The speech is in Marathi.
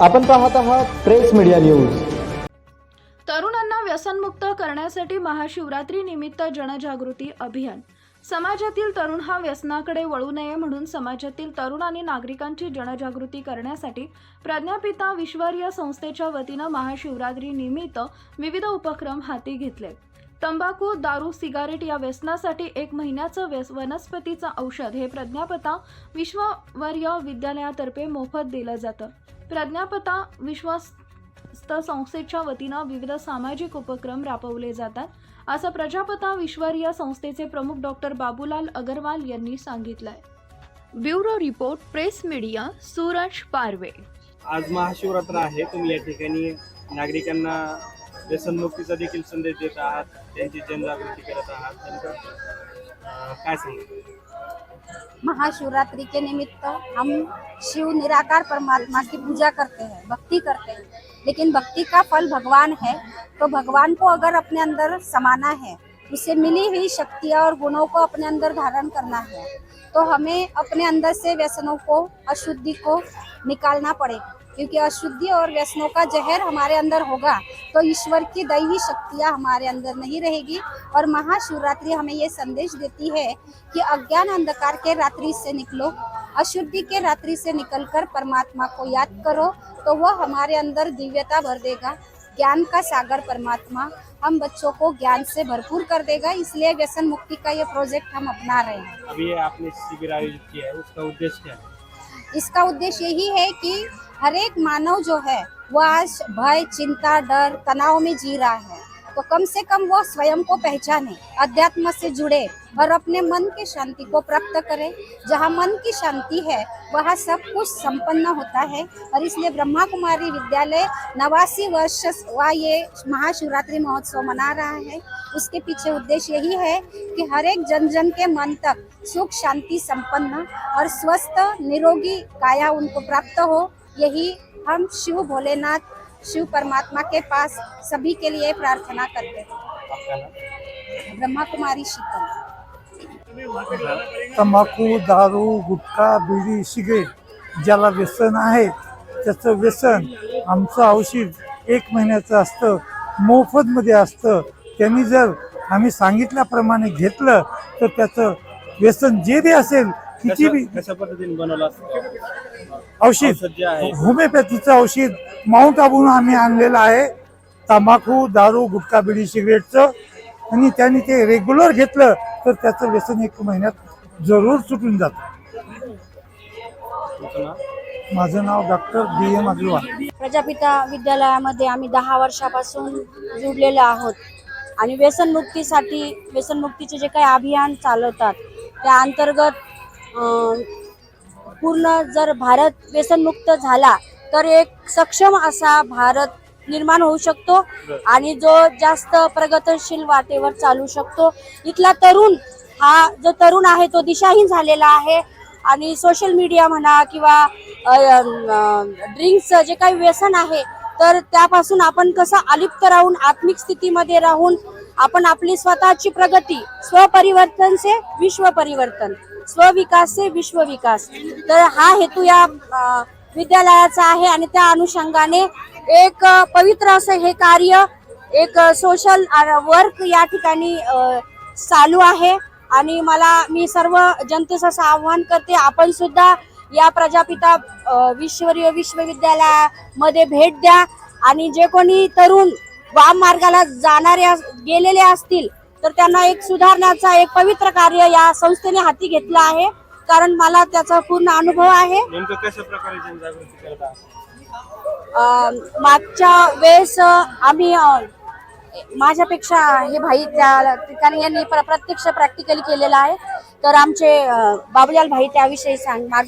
आपण पाहत आहात प्रेस मीडिया न्यूज. तरुणांना व्यसनमुक्त करण्यासाठी महाशिवरात्री निमित्त जनजागृती अभियान. समाजातील तरुण हा व्यसनाकडे वळू नये म्हणून समाजातील तरुण आणि नागरिकांची जनजागृती करण्यासाठी प्रज्ञापिता विश्वार्य संस्थेच्या वतीनं महाशिवरात्री निमित्त विविध उपक्रम हाती घेतले. तंबाखू दारू सिगारेट या व्यसनासाठी एक महिन्याचं व्यस वनस्पतीचं औषध हे प्रज्ञापता विश्ववर्य विद्यालयातर्फे मोफत दिलं जातं. प्रज्ञापता विश्वस्त संस्थेच्या वतीनं विविध सामाजिक उपक्रम राबवले जातात असं प्रजापता विश्वर्य संस्थेचे प्रमुख डॉक्टर बाबूलाल अगरवाल यांनी सांगितलंय. Bureau report press media Suraj Parve. आज महाशिवरात्र आहे. तुम्ही या ठिकाणी नागरिकांना व्यसनमुक्तीचा देखील संदेश देत आहात. त्यांची जनजागृती करत आहात. अं, काय सांगू महाशिवरात्रि के निमित्त हम शिव निराकार परमात्मा की पूजा करते हैं भक्ति करते हैं. लेकिन भक्ति का फल भगवान है तो भगवान को अगर अपने अंदर समाना है उसे मिली हुई शक्तियाँ और गुणों को अपने अंदर धारण करना है तो हमें अपने अंदर से व्यसनों को अशुद्धि को निकालना पड़ेगा। क्योंकि अशुद्धि और व्यसनों का जहर हमारे अंदर होगा तो ईश्वर की दैवी शक्तियाँ हमारे अंदर नहीं रहेगी। और महाशिवरात्रि हमें ये संदेश देती है कि अज्ञान अंधकार के रात्रि से निकलो अशुद्धि के रात्रि से निकलकर परमात्मा को याद करो तो वह हमारे अंदर दिव्यता भर देगा। ज्ञान का सागर परमात्मा हम बच्चों को ज्ञान से भरपूर कर देगा इसलिए व्यसन मुक्ति का ये प्रोजेक्ट हम अपना रहे हैं। अभी आपने शिविर आयोजित किया है उसका उद्देश्य क्या है? इसका उद्देश्य यही है कि हर एक मानव जो है, वो आज भय, चिंता, डर, तनाव में जी रहा है। तो कम से कम वो स्वयं को पहचाने, अध्यात्म से जुड़े और अपने मन की शांति को प्राप्त करे। जहाँ मन की शांति है, वहाँ सब कुछ संपन्न होता है और इसलिए ब्रह्मा कुमारी विद्यालय नवासी वर्ष वा ये महाशिवरात्रि महोत्सव मना रहा है। उसके पीछे उद्देश्य यही है कि हर एक जन जन के मन तक सुख, शांति संपन्न और स्वस्थ, निरोगी काया उनको प्राप्त हो। यही हम शिव भोलेनाथ शिव परमात्मा के पास सभी के लिए प्रार्थना करते हैं। ब्रह्मा कुमारी शीतल। तंबाखू दारू गुटखा बिडी सिगरेट ज्याला व्यसन आहे त्याचं व्यसन आमचं औषध एक महिन्याचं असतं मोफतमध्ये असतं. त्यांनी जर आम्ही सांगितल्याप्रमाणे घेतलं तर त्याचं व्यसन जे बी असेल किती बी कशा कशा पद्धतीने बनवलं असतं? औषध होमिओपॅथीचं औषध माउंट आबून आम्ही आणलेलं आहे. तंबाखू दारू गुटखा बिडी सिगरेटचं. आणि त्यांनी ते रेग्युलर घेतलं तर त्याचं व्यसन एक महिन्यात जरूर सुटून जातं. माझं नाव doctor B M Agrawal. Prajapita विद्यालयामध्ये आम्ही दहा वर्षापासून जुडलेलो आहोत. आणि व्यसनमुक्तीसाठी व्यसनमुक्तीचे जे काही अभियान चालवतात त्या अंतर्गत पूर्ण जर भारत व्यसनमुक्त झाला तर एक सक्षम असा भारत निर्माण होऊ शकतो आणि जो जास्त प्रगतशील वाटेवर चालू शकतो. इथला तरुण हा जो तरुण आहे तो दिशाहीन झालेला आहे आणि सोशल मीडिया म्हणा किंवा ड्रिंक्सचं जे काही व्यसन आहे तर त्यापासून आपण कसं अलिप्त राहून आत्मिक स्थितीमध्ये राहून आपण आपली स्वतःची प्रगती स्वपरिवर्तन से विश्व परिवर्तन स्वविकास से विश्व विकास तर हा हेतू या विद्यालयाचा आहे आणि त्या अनुषंगाने एक पवित्र असं हे कार्य एक सोशल वर्क या ठिकाणी चालू आहे. आणि मला मी सर्व जनतेचं असं आव्हान करते आपण सुद्धा या प्रजापिता विश्वरीय विश्वविद्यालयामध्ये भेट द्या. आणि जे कोणी तरुण वाम मार्गाला जाणारे अस- गेलेले असतील तर त्यांना एक सुधारण्याचा एक पवित्र कार्य या संस्थेने हाती घेतलं आहे. कारण मला त्याचा पूर्ण अनुभव आहे. मागच्या वेळेस आम्ही माझ्यापेक्षा हे भाई त्या ठिकाणी यांनी प्र- प्रत्यक्ष प्रॅक्टिकली केलेलं आहे. तर आमचे बाबूलाल भाई त्याविषयी सांग मार्ग